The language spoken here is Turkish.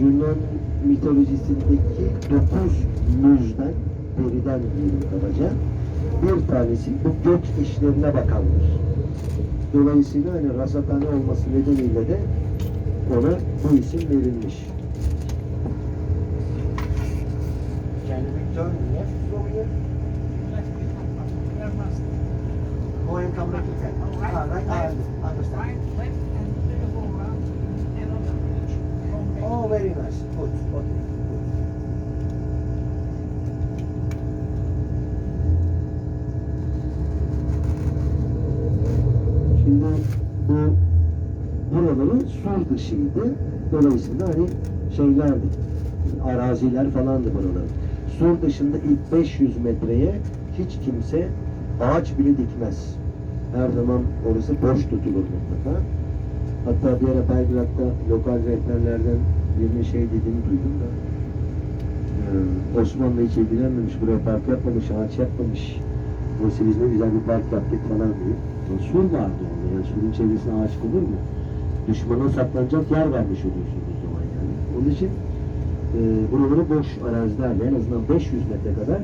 Yunan mitolojisindeki dokuz müjden, periden diyelim kabaca, bir tanesi bu gök işlerine bakandır. Dolayısıyla hani rasathane olması nedeniyle de ona bu isim verilmiş. Can we turn left from here? Go and come back again. Ah, right, I understand. Oh, very nice. Good. Okay. Şimdi bu buraların sur dışıydı. Dolayısıyla hani şeylerdi. Araziler falandı buraların. Sur dışında ilk 500 metreye hiç kimse ağaç bile dikmez. Her zaman orası boş tutulur mutlaka. Hatta bir ara Belgrad'da lokal rehberlerden birinin şey dediğini duydum da ee, Osmanlı hiç ilgilenmemiş, buraya park yapmamış, ağaç yapmamış. Oysa biz ne güzel bir park yaptık falan diye. Sur vardı orada, yani surun çevresine ağaç olur mu? Düşmana saklanacak yer vermiş oluyorsunuz o zaman yani. Onun için e, buraları boş arazilerle en azından 500 metre kadar